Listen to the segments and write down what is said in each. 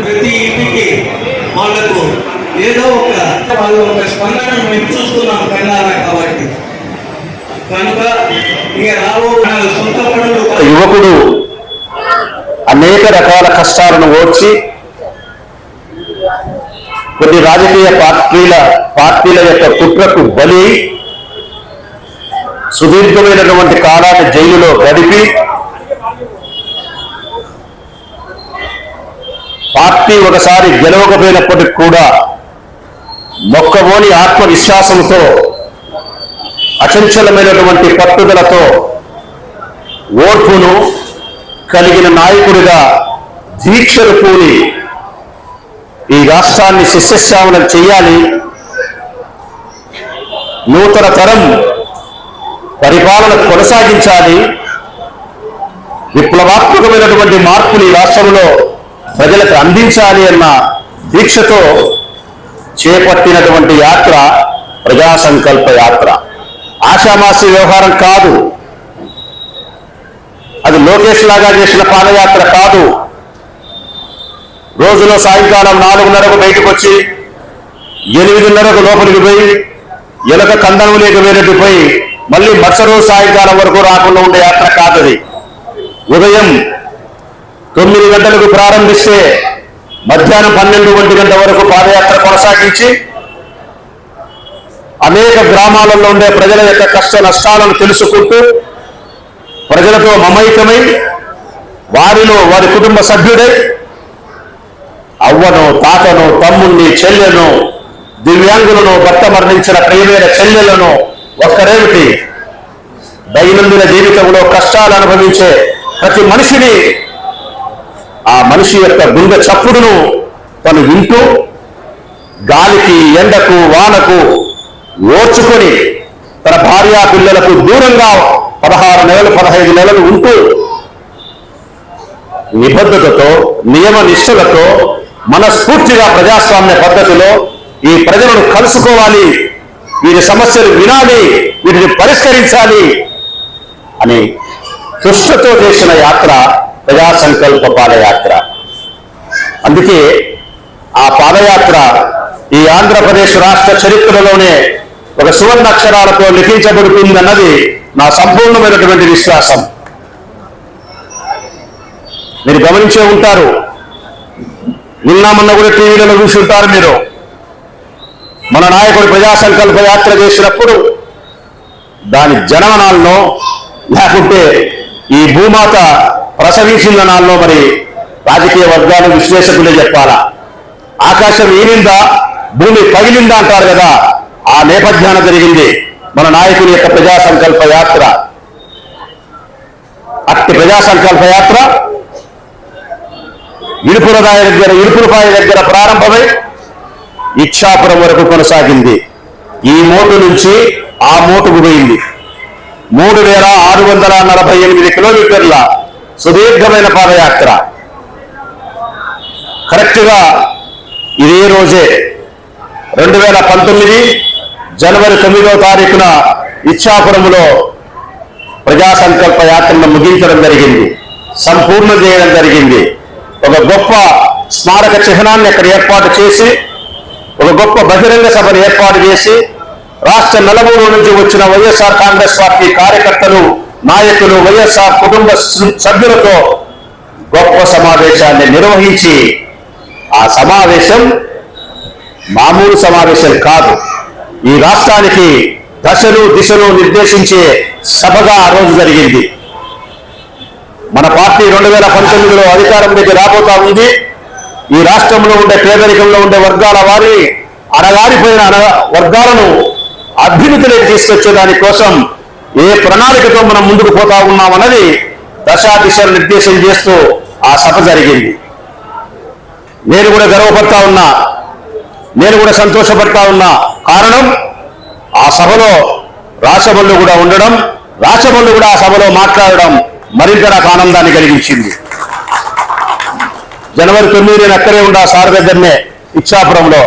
ప్రతి ఇంటికి వాళ్ళకు ఏదో ఒక వాళ్ళు ఒక స్పందన మేము చూస్తున్నాం కన్నారా కాబట్టి కనుక ఇక రాబో సొంత పనులు యువకుడు అనేక రకాల కష్టాలను ఓడ్చి కొన్ని రాజకీయ పార్టీల పార్టీల యొక్క కుట్రకు బలి సుదీర్ఘమైనటువంటి కాలాన్ని జైలులో గడిపి పార్టీ ఒకసారి గెలవకపోయినప్పటికి కూడా మొక్కబోని ఆత్మవిశ్వాసంతో అచంచలమైనటువంటి పట్టుదలతో ఓర్పును కలిగిన నాయకుడిగా దీక్షలు పూని ఈ రాష్ట్రాన్ని శిష్యశ్రావణం చేయాలి. నూతన తరం పరిపాలన కొనసాగించాలి. విప్లవాత్మకమైనటువంటి మార్పులు ఈ రాష్ట్రంలో ప్రజలకు అందించాలి అన్న దీక్షతో చేపట్టినటువంటి యాత్ర ప్రజా సంకల్ప యాత్ర. ఆషామాసి వ్యవహారం కాదు. అది లోకేష్ లాగా చేసిన పాదయాత్ర కాదు. రోజులో సాయంకాలం నాలుగున్నరకు బయటకు వచ్చి ఎనిమిదిన్నరకు లోపలికి పోయి ఎలక కందనం లేక వేరేటి పోయి మళ్ళీ మరుస రోజు సాయంకాలం వరకు రాకుండా ఉండే యాత్ర కాదది. ఉదయం తొమ్మిది గంటలకు ప్రారంభిస్తే మధ్యాహ్నం పన్నెండు ఒంటి గంట వరకు పాదయాత్ర కొనసాగించి అనేక గ్రామాలలో ఉండే ప్రజల యొక్క కష్ట నష్టాలను తెలుసుకుంటూ ప్రజలతో మమైకమై వారిలో వారి కుటుంబ సభ్యుడై అవ్వను తాతను తమ్ముణ్ణి చెల్లెను దివ్యాంగులను భర్త మరణించిన ప్రియమైన చెల్లెలను ఒక్కరేమిటి? దైనందిన జీవితంలో కష్టాలు అనుభవించే ప్రతి మనిషిని ఆ మనిషి యొక్క గుండె చప్పుడును తను వింటూ గాలికి ఎండకు వానకు ఓర్చుకొని తన భార్యా పిల్లలకు దూరంగా పదహారు నెలలు పదహైదు నెలలు ఉంటూ నిబద్ధతతో నియమ నిష్ఠలతో మనస్ఫూర్తిగా ప్రజాస్వామ్య పద్ధతిలో ఈ ప్రజలను కలుసుకోవాలి వీరి సమస్యలు వినాలి వీటిని పరిష్కరించాలి అని కృష్ణతో చేసిన యాత్ర ప్రజా సంకల్ప పాదయాత్ర. అందుకే ఆ పాదయాత్ర ఈ ఆంధ్రప్రదేశ్ రాష్ట్ర చరిత్రలోనే ఒక సువర్ణ అక్షరాలతో లిఖించబడుతుందన్నది నా సంపూర్ణమైనటువంటి విశ్వాసం. మీరు గమనించే ఉంటారు. నిన్నామన్న కూడా టీవీలలో చూసి ఉంటారు మీరు. మన నాయకుడు ప్రజా సంకల్ప యాత్ర చేసినప్పుడు దాని జనమనాల్లో లేకుంటే ఈ భూమాత ప్రసవించిందనాల్లో మరి రాజకీయ వర్గాలు విశ్లేషకులే చెప్పాలా. ఆకాశం ఈనిందా భూమి పగిలిందా అంటారు కదా. ఆ నేపథ్యాన జరిగింది. మన నాయకుని యొక్క ప్రజా సంకల్ప యాత్ర. అట్టి ప్రజా సంకల్ప యాత్ర ఇడుపులరాయ దగ్గర ఇడుపులపాయ దగ్గర ప్రారంభమై ఇచ్చాపురం వరకు కొనసాగింది. ఈ మోటు నుంచి ఆ మోటుకు పోయింది. మూడు వేల ఆరు వందల నలభై ఎనిమిది కిలోమీటర్ల సుదీర్ఘమైన పాదయాత్ర. కరెక్ట్గా ఇదే రోజే రెండు వేల పంతొమ్మిది జనవరి తొమ్మిదవ తారీఖున ఇచ్చాపురంలో ప్రజా సంకల్ప యాత్రను ముగించడం జరిగింది. సంపూర్ణ చేయడం జరిగింది. ఒక గొప్ప స్మారక చిహ్నాన్ని అక్కడ ఏర్పాటు చేసి ఒక గొప్ప బహిరంగ సభను ఏర్పాటు చేసి రాష్ట్ర నలుమూల నుంచి వచ్చిన వైఎస్ఆర్ కాంగ్రెస్ పార్టీ కార్యకర్తలు నాయకులు వైఎస్ఆర్ కుటుంబ సభ్యులతో గొప్ప సమావేశాన్ని నిర్వహించి ఆ సమావేశం మామూలు సమావేశం కాదు. ఈ రాష్ట్రానికి దశలు దిశలు నిర్దేశించే సభగా ఆ రోజు జరిగింది. మన పార్టీ రెండు వేల పంతొమ్మిదిలో అధికారంలోకి రాబోతా ఉంది. ఈ రాష్ట్రంలో ఉండే పేదరికంలో ఉండే వర్గాల వారి అడగారిపోయిన వర్గాలను అభ్యున్నతిలోకి తీసుకొచ్చే దానికోసం ఏ ప్రణాళికతో మనం ముందుకు పోతా ఉన్నామన్నది దశా దిశలు నిర్దేశం చేస్తూ ఆ సభ జరిగింది. నేను కూడా గర్వపడతా ఉన్నా నేను కూడా సంతోషపడతా ఉన్నా కారణం ఆ సభలో రాచబల్లు కూడా ఉండడం రాచబల్లు కూడా ఆ సభలో మాట్లాడడం మరింత నాకు ఆనందాన్ని కలిగించింది. జనవరి తొమ్మిది నేను అక్కడే ఉండా సార్ దగ్గరనే ఇచ్చాపురంలో.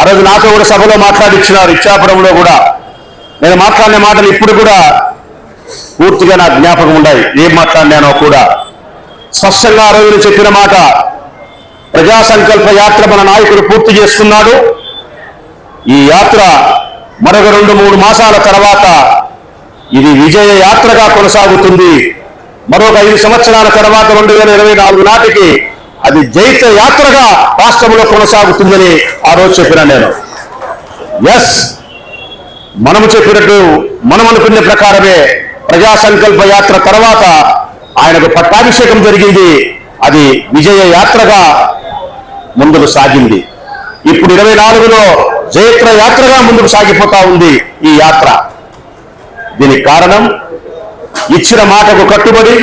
ఆ రోజు నాతో కూడా సభలో మాట్లాడిచ్చినారు ఇచ్చాపురంలో కూడా. నేను మాట్లాడిన మాటలు ఇప్పుడు కూడా పూర్తిగా నా జ్ఞాపకం ఉన్నాయి. ఏం మాట్లాడినానో కూడా. స్పష్టంగా ఆ రోజు చెప్పిన మాట ప్రజా సంకల్ప యాత్ర మన నాయకుడు పూర్తి చేస్తున్నాడు. ఈ యాత్ర మరొక రెండు మూడు మాసాల తర్వాత ఇది విజయ యాత్రగా కొనసాగుతుంది. మరొక ఐదు సంవత్సరాల తర్వాత రెండు వేల ఇరవై నాలుగు నాటికి అది జైత యాత్రగా రాష్ట్రంలో కొనసాగుతుందని ఆ రోజు చెప్పిన నేను. ఎస్ మనము చెప్పినట్టు మనం అనుకునే ప్రకారమే ప్రజా సంకల్ప యాత్ర తర్వాత ఆయనకు పట్టాభిషేకం జరిగింది. అది విజయ యాత్రగా ముందుకు సాగింది. ఇప్పుడు ఇరవై నాలుగులో జయత్ర యాత్రగా ముందుకు సాగిపోతా ఉంది ఈ యాత్ర. దీనికి కారణం ఇచ్చిన మాటకు కట్టుబడి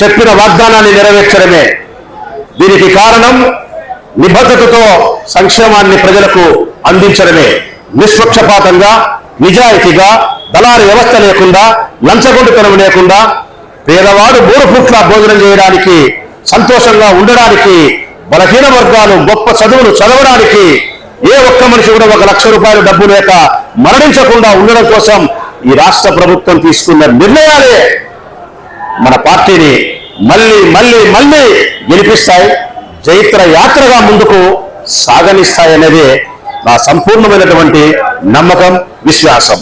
చెప్పిన వాగ్దానాన్ని నెరవేర్చడమే. దీనికి కారణం నిబద్ధతతో సంక్షేమాన్ని ప్రజలకు అందించడమే. నిష్పక్షపాతంగా నిజాయితీగా దళారి వ్యవస్థ లేకుండా లంచగొండుతనం లేకుండా పేదవాడు మూడు పూట్ల భోజనం చేయడానికి సంతోషంగా ఉండడానికి బలహీన వర్గాలు గొప్ప చదువులు చదవడానికి ఏ ఒక్క మనిషి కూడా ఒక లక్ష రూపాయలు డబ్బు లేక మరణించకుండా ఉండడం కోసం ఈ రాష్ట్ర ప్రభుత్వం తీసుకున్న నిర్ణయాలే మన పార్టీని మళ్ళీ మళ్ళీ మళ్ళీ గెలిపిస్తాయి. జైత్ర యాత్రగా ముందుకు సాగనిస్తాయనేది నా సంపూర్ణమైనటువంటి నమ్మకం విశ్వాసం.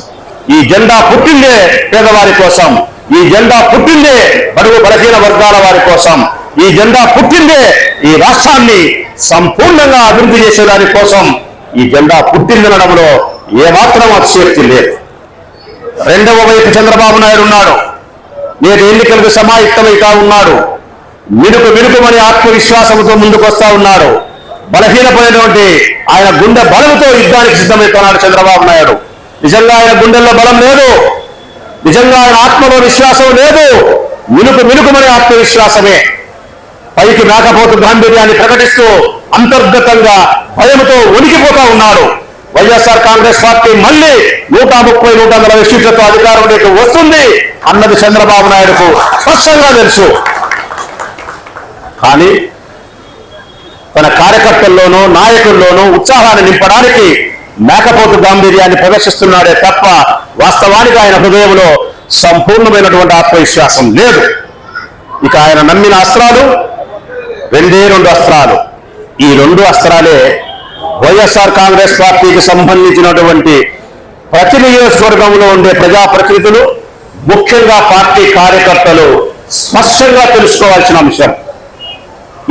ఈ జెండా పుట్టిందే పేదవారి కోసం ఈ జెండా పుట్టిందే బడుగు బలహీన వర్గాల వారి కోసం ఈ జెండా పుట్టిందే ఈ రాష్ట్రాన్ని సంపూర్ణంగా అభివృద్ధి చేసేదాని కోసం ఈ జెండా పుట్టిందనడంలో ఏమాత్రం అతిశక్తి లేదు. రెండవ వైపు చంద్రబాబు నాయుడు ఉన్నాడు. నేటి ఎన్నికలకు సమాయుక్తమైతా ఉన్నాడు. మినుకు మినుకుమని ఆత్మవిశ్వాసంతో ముందుకొస్తా ఉన్నాడు. బలహీనపడినటువంటి ఆయన గుండె బలంతో యుద్ధానికి సిద్ధమవుతున్నాడు చంద్రబాబు నాయుడు. నిజంగా ఆయన గుండెల్లో బలం లేదు. నిజంగా ఆయన ఆత్మలో విశ్వాసం లేదు. మినుకు మినుకుమనే ఆత్మవిశ్వాసమే. పైకి మేకపోతు గాంభీర్యాన్ని ప్రకటిస్తూ అంతర్గతంగా భయంతో ఉనికిపోతా ఉన్నాడు. వైఎస్ఆర్ కాంగ్రెస్ పార్టీ మళ్ళీ నూట ముప్పై నూట నలభై సీట్లతో అధికారంలోకి వస్తుంది అన్నది చంద్రబాబు నాయుడుకు స్పష్టంగా తెలుసు. కానీ తన కార్యకర్తల్లోనూ నాయకుల్లోనూ ఉత్సాహాన్ని నింపడానికి మేకపోతు గాంభీర్యాన్ని ప్రదర్శిస్తున్నాడే తప్ప వాస్తవానికి ఆయన హృదయంలో సంపూర్ణమైనటువంటి ఆత్మవిశ్వాసం లేదు. ఇక ఆయన నమ్మిన అస్త్రాలు రెండే రెండు అస్త్రాలు. ఈ రెండు అస్త్రాలే వైఎస్ఆర్ కాంగ్రెస్ పార్టీకి సంబంధించినటువంటి ప్రతి నియోజకవర్గంలో ఉండే ప్రజాప్రతినిధులు ముఖ్యంగా పార్టీ కార్యకర్తలు స్పష్టంగా తెలుసుకోవాల్సిన అంశం.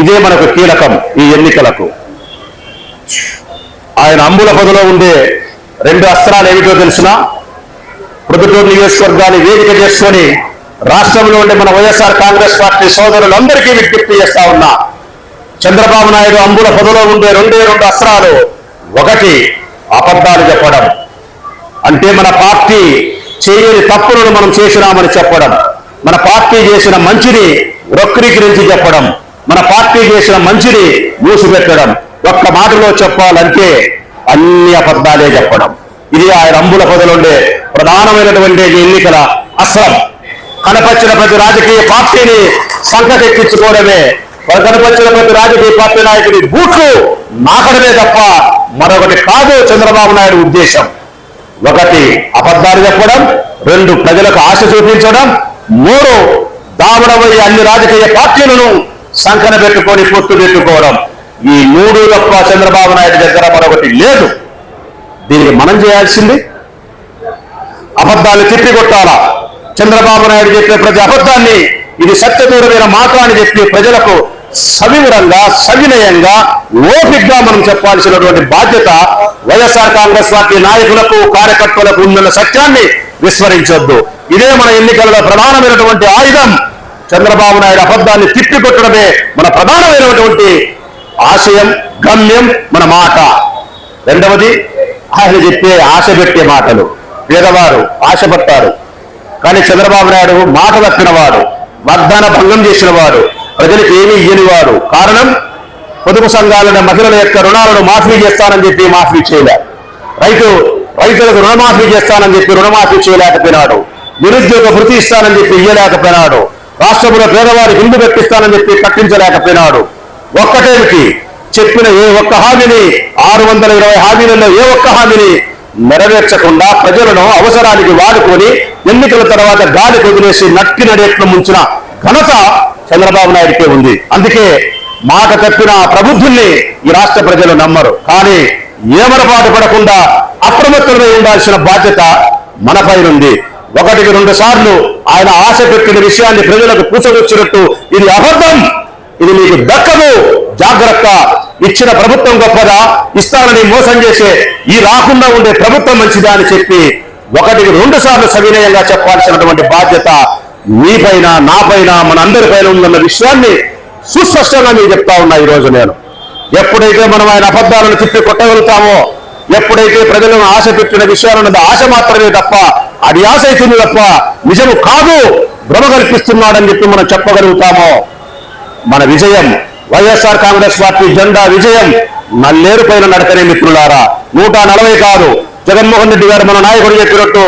ఇదే మనకు కీలకం ఈ ఎన్నికలకు. ఆయన అంబుల పదలో ఉండే రెండు అస్త్రాలు ఏమిటో తెలిసిన ప్రభుత్వం నియోజకవర్గాన్ని వేదిక చేసుకొని రాష్ట్రంలో ఉండే మన వైఎస్ఆర్ కాంగ్రెస్ పార్టీ సోదరులందరికీ విజ్ఞప్తి చేస్తా ఉన్నా చంద్రబాబు నాయుడు అంబుల పదలో ఉండే రెండే రెండు అస్త్రాలు ఒకటి అబద్ధాలు చెప్పడం. అంటే మన పార్టీ చేయని తప్పులను మనం చేసినామని చెప్పడం. మన పార్టీ చేసిన మంచిని వక్రీకరించి చెప్పడం. మన పార్టీ చేసిన మంచిని మూసిపెట్టడం. ఒక్క మాటలో చెప్పాలంటే అన్ని అబద్ధాలే చెప్పడం. ఇది ఆయన అంబుల పదలుండే ప్రధానమైనటువంటి ఎన్నికల అస్త్రం. కనపరిచిన ప్రతి రాజకీయ పార్టీని సంకటెక్కించుకోవడమే కనపరిచిన ప్రతి రాజకీయ పార్టీ నాయకుడి బూట్లు నాకడమే తప్ప మరొకటి కాదు చంద్రబాబు నాయుడు ఉద్దేశం. ఒకటి అబద్ధాలు చెప్పడం రెండు ప్రజలకు ఆశ చూపించడం మూడు దావడమయ్యే అన్ని రాజకీయ పార్టీలను సంకన పెట్టుకొని పొత్తు పెట్టుకోవడం. ఈ మూడు తప్ప చంద్రబాబు నాయుడు దగ్గర మరొకటి లేదు. దీనికి మనం చేయాల్సింది అబద్ధాలు తిప్పికొట్టాలా? చంద్రబాబు నాయుడు చెప్పిన ప్రతి అబద్ధాన్ని ఇది సత్యదూరమైన మాట అని చెప్పి ప్రజలకు సవివరంగా సవినయంగా ఓపిక్గా మనం చెప్పాల్సినటువంటి బాధ్యత వైఎస్ఆర్ కాంగ్రెస్ పార్టీ నాయకులకు కార్యకర్తలకు ఉందన్న సత్యాన్ని విస్మరించొద్దు. ఇదే మన ఎన్నికలలో ప్రధానమైనటువంటి ఆయుధం. చంద్రబాబు నాయుడు అబద్ధాన్ని తిప్పికొట్టడమే మన ప్రధానమైనటువంటి ఆశయం గమ్యం మన మాట. రెండవది ఆయన చెప్పే ఆశ పెట్టే మాటలు. పేదవారు ఆశపడతారు. కానీ చంద్రబాబు నాయుడు మాట తప్పినవాడు వాగ్దాన భంగం చేసినవాడు ప్రజలకు ఏమీ ఇయ్యనివాడు. కారణం పొదుపు సంఘాలైన మహిళల యొక్క రుణాలను మాఫీ చేస్తానని చెప్పి మాఫీ చేయలేదు రైతు రైతులకు రుణమాఫీ చేస్తానని చెప్పి రుణమాఫీ చేయలేకపోయినాడు. నిరుద్యోగ వృత్తి ఇస్తానని చెప్పి ఇయ్యలేకపోయినాడు. రాష్ట్రంలో పేదవారికి ఇల్లు కట్టిస్తానని చెప్పి కట్టించలేకపోయినాడు. ఒక్కటేమిటి? చెప్పిన ఏ ఒక్క హామీని ఆరు వందల ఇరవై హామీలలో ఏ ఒక్క హామీని నెరవేర్చకుండా ప్రజలను అవసరానికి వాడుకొని ఎన్నికల తర్వాత గాలి వదిలేసి నక్కి నడేట్లు ముంచిన ఘనత చంద్రబాబు నాయుడికే ఉంది. అందుకే మాట తప్పిన ప్రబుద్ధుల్ని ఈ రాష్ట్ర ప్రజలు నమ్మరు. కానీ ఏమరపాటు పడకుండా అప్రమత్తమై ఉండాల్సిన బాధ్యత మనపైనుంది ఒకటికి రెండు సార్లు ఆయన ఆశ పెట్టిన విషయాన్ని ప్రజలకు పూసగొచ్చినట్టు ఇది అబద్ధం. ఇది మీకు దక్కదు. జాగ్రత్త. ఇచ్చిన ప్రభుత్వం గొప్పదా? ఇస్తానని మోసం చేసే ఈ రాకుండా ఉండే ప్రభుత్వం మంచిదా అని చెప్పి ఒకటికి రెండు సార్లు సవినయంగా చెప్పాల్సినటువంటి బాధ్యత మీపైన నాపైన మన అందరి పైన ఉందన్న విషయాన్ని సుస్పష్టంగా మీకు చెప్తా ఉన్నా ఈ రోజు నేను. ఎప్పుడైతే మనం ఆయన అబద్ధాలను తిప్పి కొట్టగలుగుతామో ఎప్పుడైతే ప్రజలను ఆశ పెట్టిన విషయాలన్నది ఆశ మాత్రమే తప్ప అది ఆశ అవుతుంది తప్ప నిజము కాదు భ్రమ కల్పిస్తున్నాడని చెప్పి మనం చెప్పగలుగుతామో మన విజయం వైఎస్ఆర్ కాంగ్రెస్ పార్టీ జెండా విజయం నల్లేరు పైన నడకనే మిత్రులారా. నూట నలభై కాదు. జగన్మోహన్ రెడ్డి గారు మన నాయకుడు చెప్పినట్టు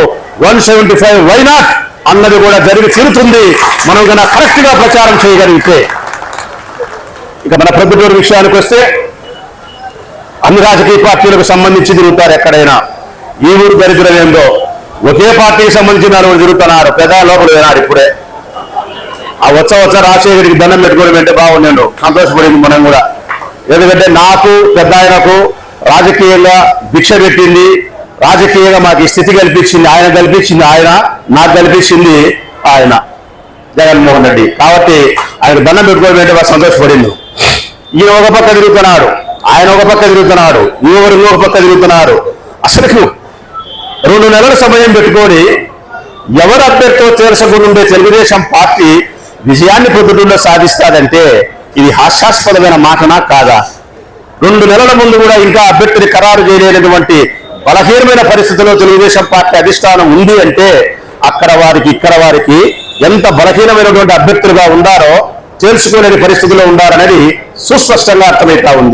వన్ సెవెంటీ ఫైవ్ వైనాట్ అన్నది కూడా జరిగి తీరుతుంది. మనం కన్నా కరెక్ట్గా ప్రచారం చేయగలిగితే. ఇక మన ప్రభుత్వం విషయానికి వస్తే అన్ని రాజకీయ పార్టీలకు సంబంధించి తిరుగుతారు ఎక్కడైనా. ఈ ఊరు దరిద్రం ఏందో? ఒకే పార్టీకి సంబంధించిన నలుగురు తిరుగుతున్నారు. పెద్ద లోపల పోయినారు ఇప్పుడే. ఆ వచ్చ వచ్చ రాజశేఖరికి దండం పెట్టుకోవడం అంటే బాగుండండు సంతోషపడింది మనం కూడా. ఎందుకంటే నాకు పెద్ద ఆయనకు రాజకీయంగా భిక్ష పెట్టింది. రాజకీయంగా మాకు స్థితి కల్పించింది. ఆయన కల్పించింది ఆయన నాకు కల్పించింది ఆయన. జగన్మోహన్ రెడ్డి. కాబట్టి ఆయనకు దండం పెట్టుకోవడం అంటే బాగా సంతోషపడింది ఈయన ఒక పక్క తిరుగుతున్నాడు. ఆయన ఒక పక్క తిరుగుతున్నాడు. ఈవరు ఇంకొక పక్క తిరుగుతున్నారు అసలు రెండు నెలల సమయం పెట్టుకొని ఎవరు అభ్యర్థితో చేర్చకుండా తెలుగుదేశం పార్టీ విజయాన్ని పొద్దుటూరులో సాధిస్తాదంటే ఇది హాస్యాస్పదమైన మాటనా కాదా? రెండు నెలల ముందు కూడా ఇంకా అభ్యర్థిని ఖరారు చేయలేనటువంటి బలహీనమైన పరిస్థితిలో తెలుగుదేశం పార్టీ అధిష్టానం ఉంది అంటే అక్కడ వారికి ఇక్కడ వారికి ఎంత బలహీనమైనటువంటి అభ్యర్థులుగా ఉండారో తెలుసుకోలేని పరిస్థితిలో ఉండారనేది సుస్పష్టంగా అర్థమవుతా ఉంది.